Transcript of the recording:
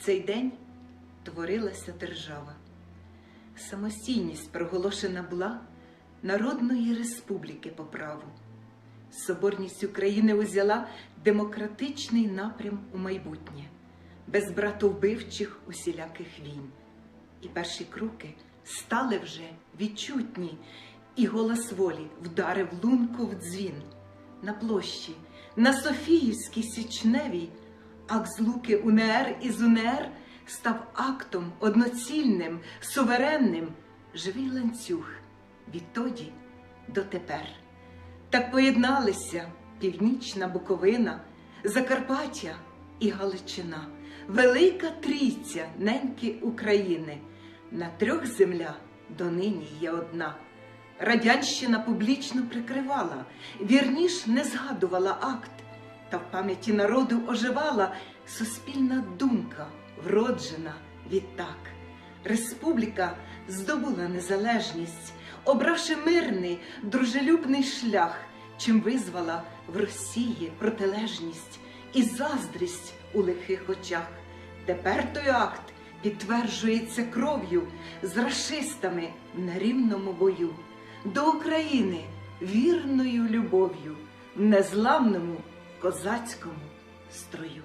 цей день творилася держава. Самостійність проголошена була Народної Республіки по праву. Соборність України узяла демократичний напрям у майбутнє, без братовбивчих усіляких війн. І перші кроки стали вже відчутні, і голос волі вдарив лунку в дзвін на площі, на Софіївській січневій, акт злуки УНР із УНР став актом одноцільним, суверенним, живий ланцюг відтоді до тепер. Так поєдналися Північна Буковина, Закарпаття і Галичина, велика трійця неньки України. На трьох земля донині є одна. Радянщина публічно прикривала, вірніш не згадувала акт, та в пам'яті народу оживала суспільна думка, вроджена відтак. Республіка здобула незалежність, обравши мирний, дружелюбний шлях, чим визвала в Росії протилежність і заздрість у лихих очах. Тепер той акт підтверджується кров'ю з рашистами в нерівному бою до України вірною любов'ю незламному козацькому строю.